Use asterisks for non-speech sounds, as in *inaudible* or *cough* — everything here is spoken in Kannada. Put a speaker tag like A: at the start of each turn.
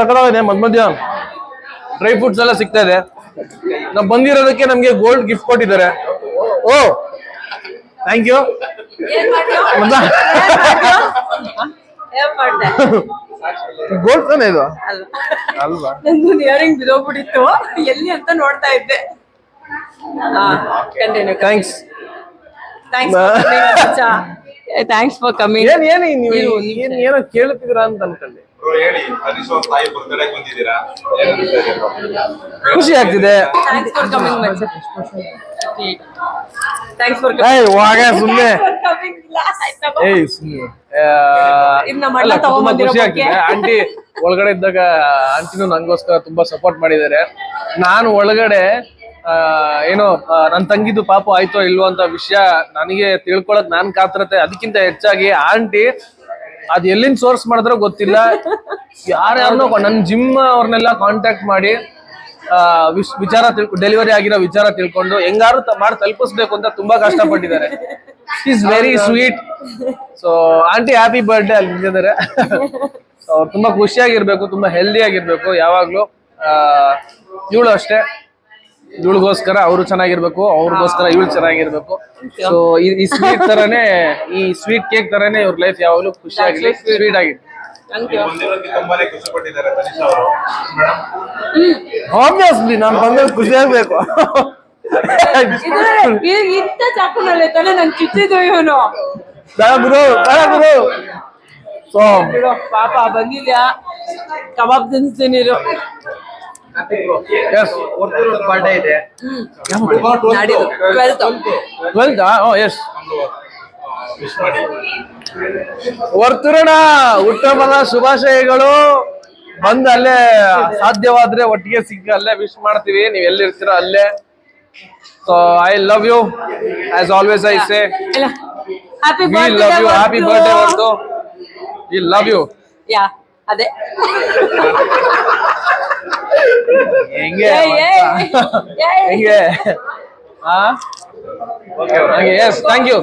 A: ಸಕಲವಾಗಿದೆ ಮಧ್ಯ ಮಧ್ಯ ಡ್ರೈ ಫ್ರೂಟ್ಸ್ ಎಲ್ಲ ಸಿಗ್ತಾ ಇದೆ. ನಾವು ಬಂದಿರೋದಕ್ಕೆ ನಮ್ಗೆ ಗೋಲ್ಡ್ ಗಿಫ್ಟ್ ಕೊಟ್ಟಿದ್ದಾರೆ. ಓ ಥ್ಯಾಂಕ್ ಯು ಗೋಲ್ಡ್ ತಾನೇ ಇದು? ಅಲ್ವಾ?
B: ನಂದು ಎಲ್ಲಿ ಅಂತ ನೋಡ್ತಾ ಇದ್ದೆ. Continue
A: thanks
B: thanks for coming
A: ಏನ್ ಏನು ನೀವು ಏನು ಏನೋ ಕೇಳುತ್ತಿದ್ದೀರಾ ಅಂತ ಅನ್ಕೊಂಡೆ.
C: ಹೇಳಿ ಹರೀಶ್ ಅವ್ರ ತಾಯಿ ಬಂದಿದ್ದೀರಾ?
A: ಖುಷಿ ಆಗ್ತಿದೆ.
B: Thanks for coming thanks for
A: ಏಯ್
B: ಕಮಿಂಗ್
A: ಏಯ್ ಖುಷಿ ಆಂಟಿ ಒಳಗಡೆ ಇದ್ದಾಗ ಆಂಟಿನೂ ನಂಗೋಸ್ಕರ ತುಂಬಾ ಸಪೋರ್ಟ್ ಮಾಡಿದ್ದಾರೆ. ನಾನು ಒಳಗಡೆ ಆ, ಏನೋ ನನ್ ತಂಗಿದ್ದು ಪಾಪ ಆಯ್ತೋ ಇಲ್ವೋ ಅಂತ ವಿಷಯ ನನಗೆ ತಿಳ್ಕೊಳಕ್ ನಾನ್ ಕಾತ್ರತೆ. ಅದಕ್ಕಿಂತ ಹೆಚ್ಚಾಗಿ ಆಂಟಿ ಅದ್ ಎಲ್ಲಿಂದ ಸೋರ್ಸ್ ಮಾಡಿದ್ರೆ ಗೊತ್ತಿಲ್ಲ. ಯಾರ್ಯಾರನ್ನೋ ನನ್ ಜಿಮ್ ಅವ್ರನ್ನೆಲ್ಲ ಕಾಂಟ್ಯಾಕ್ಟ್ ಮಾಡಿ ವಿಚಾರ ತಿಳ್ಕೊ ಡೆಲಿವರಿ ಆಗಿರೋ ವಿಚಾರ ತಿಳ್ಕೊಂಡು ಹೆಂಗಾರು ಮಾಡಿ ತಲುಪಿಸ್ಬೇಕು ಅಂತ ತುಂಬಾ ಕಷ್ಟಪಟ್ಟಿದ್ದಾರೆ. Is very sweet so aunty happy birthday ಅಲ್ಲಿ ನಿಂತಿದ್ದಾರೆ. ಅವ್ರು ತುಂಬಾ ಖುಷಿಯಾಗಿರ್ಬೇಕು ತುಂಬಾ ಹೆಲ್ದಿ ಆಗಿರ್ಬೇಕು ಯಾವಾಗ್ಲೂ. ಇವಳು ಅಷ್ಟೇ. ಇವಳಿಗೋಸ್ಕರ ಅವರು ಚೆನ್ನಾಗಿರ್ಬೇಕು ಅವ್ರಿಗೋಸ್ಕರ ಇವಳು ಚೆನ್ನಾಗಿರ್ಬೇಕು. ಸೊ ಈ ಸ್ವೀಟ್ ತರನೇ ಈ ಸ್ವೀಟ್ ಕೇಕ್ ತರನೇ ಇವ್ರ ಲೈಫ್ ಯಾವಾಗಲೂ ಖುಷಿಯಾಗಿ ಸ್ವೀಟ್ ಆಗಿ.
B: ಥ್ಯಾಂಕ್
C: ನೀವು ಬಂದಿರೋದಕ್ಕೆ ತುಂಬಾನೇ ಖುಷಿ ಆಗಲಿ ಸ್ವೀಟ್ ಅವರು. ಮೇಡಮ್
A: ಆಬ್ವಿಯಸ್ಲಿ ನಾನು ಬಂದಾಗ ಖುಷಿ ಆಗ್ಬೇಕು.
B: ಇಂಥ ಚಾಕುನಲ್ಲಿ ತಾನೇ ನನ್ ಚುಚ್ಚಿದ್ದು ಇವನು.
A: ಗುರು ಗುರು. ಸೊ
B: ಬಿಡು ಪಾಪ ಬಂದಿದ್ಯಾ? ಕಬಾಬ್ ತಿನ್ಸ್ತೀನಿ ಇರು.
A: ಎಸ್
C: ಬರ್ಡೇ ಇದೆ.
B: ನಾಡಿದ್ದು. Twelfth
A: twelfth oh yes
C: wish ಮಾಡಿ.
A: ವರ್ತುರಣ ಉತ್ತಮದ ಶುಭಾಶಯಗಳು. ಬಂದ ಅಲ್ಲೇ ಸಾಧ್ಯವಾದ್ರೆ ಒಟ್ಟಿಗೆ ಸಿಕ್ಕ ಅಲ್ಲೇ ವಿಶ್ ಮಾಡ್ತೀವಿ. ನೀವ್ ಎಲ್ಲಿರ್ತೀರ ಅಲ್ಲೇ. So I love you as always I say we love you happy birthday worth we love you
B: yeah ಅದೇ. *laughs*
A: ಹೆಂಗೆ
B: ಏಯ್, ಏಯ್, ಏಯ್.
A: ಹೆಂಗೆ ಹಾ ಓಕೆ ಎಸ್ ಥ್ಯಾಂಕ್ ಯು